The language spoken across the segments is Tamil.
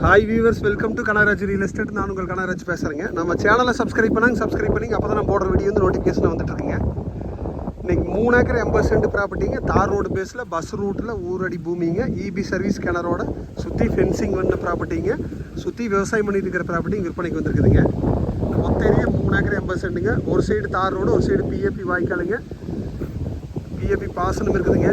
Hi viewers welcome to Kanagaraj real estate நான் உங்கள் கனகராஜ் பேசுகிறேங்க நம்ம சேனலை சப்ஸ்கிரைப் பண்ணாங்க சப்ஸ்கிரைப் பண்ணிங்க அப்போ தான் நான் போடுற வீடியோ வந்து நோட்டிஃபிகேஷன் வந்துட்டு இன்றைக்கி மூணு ஏக்கர் எண்பது சென்ட் ப்ராப்பர்ட்டிங்க தார் ரோடு பேஸில் பஸ் ரூட்டில் ஊரடி பூமிங்க. இபி சர்வீஸ் கிணறோட சுற்றி ஃபென்சிங் பண்ண ப்ராப்பர்ட்டிங்க சுற்றி விவசாயம் பண்ணிட்டு இருக்கிற ப்ராப்பர்ட்டி விற்பனைக்கு வந்திருக்குதுங்க. மொத்த ஏரியா மூணு ஏக்கர் எண்பது சென்ட்டுங்க ஒரு சைடு தார் ரோடு ஒரு சைடு பிஏபி வாய்க்காலுங்க. பிஏபி பாசனம் இருக்குதுங்க.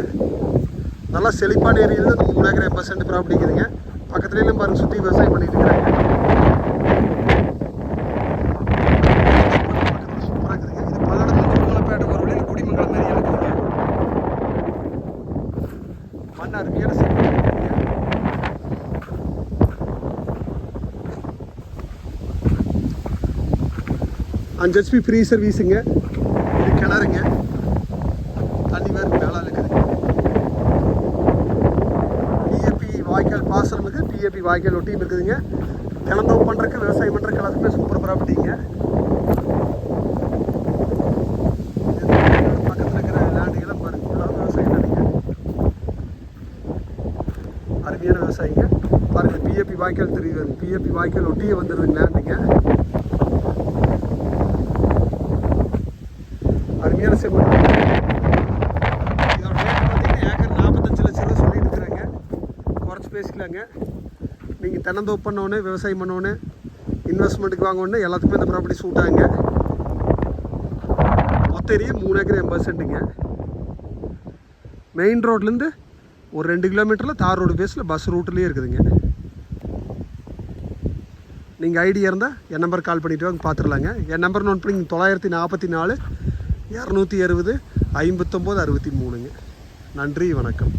நல்லா செழிப்பான ஏரியாவில் மூணு ஏக்கர் எண்பது சென்ட் ப்ராப்பர்ட்டி இருக்குதுங்க பக்கத்துலேயும் பாருங்க சுற்றி விவசாயம் பண்ணிட்டு இருக்கிறாங்க சூப்பராக இருக்குதுங்க இது ஒரு வழியில் குடிமங்கலம் மாதிரி இருக்குதுங்க மண் அருமையான சேர்த்து அஞ்சு ஹெச்பி ஃப்ரீ சர்வீஸுங்க இது கிணறுங்க. தண்ணி வேறு மேலே இருக்குதுங்க பிஏபி வாய்க்கால் பாசனம் இருக்குது பிஏபி வாய்க்கால் ஒட்டியும் இருக்குதுங்க. கிளந்தோம் பண்ணுறக்கு விவசாயம் பண்ணுறக்கு எல்லாத்துக்குமே சூப்பர் ப்ராப்பர்ட்டிங்க பக்கத்தில் இருக்கிற லேண்டுகளை பாருங்க. ஃபுல்லாக விவசாயம் நினைங்க அருமையான விவசாயிங்க. பாருங்க பிஏபி வாய்க்கால் தெரியுது. பிஏபி வாய்க்கால் ஒட்டியே வந்துடுதுங்க லேண்டுங்க அருமையான செம்மண். பேசிக்கலாங்க. நீங்கள் தென்னந்தோப்பு பண்ணோன்னு விவசாயம் பண்ணோன்னே இன்வெஸ்ட்மெண்ட்டுக்கு வாங்கணுன்னு எல்லாத்துக்குமே இந்த ப்ராப்பர்ட்டி சூட் ஆகுங்க. மூணு ஏக்கர் எண்பது சென்ட்டுங்க. மெயின் ரோட்லேருந்து ஒரு ரெண்டு கிலோமீட்டரில் தார் ரோடு பேஸில் பஸ் ரூட்லேயே இருக்குதுங்க. நீங்கள் ஐடியா இருந்தால் என் நம்பர் கால் பண்ணிவிட்டு வாங்க பார்த்துடலாங்க என் நம்பர் நோட் பண்ணி தொள்ளாயிரத்தி நாற்பத்தி நாலு இரநூத்தி அறுபது ஐம்பத்தொம்போது அறுபத்தி மூணுங்க. நன்றி வணக்கம்.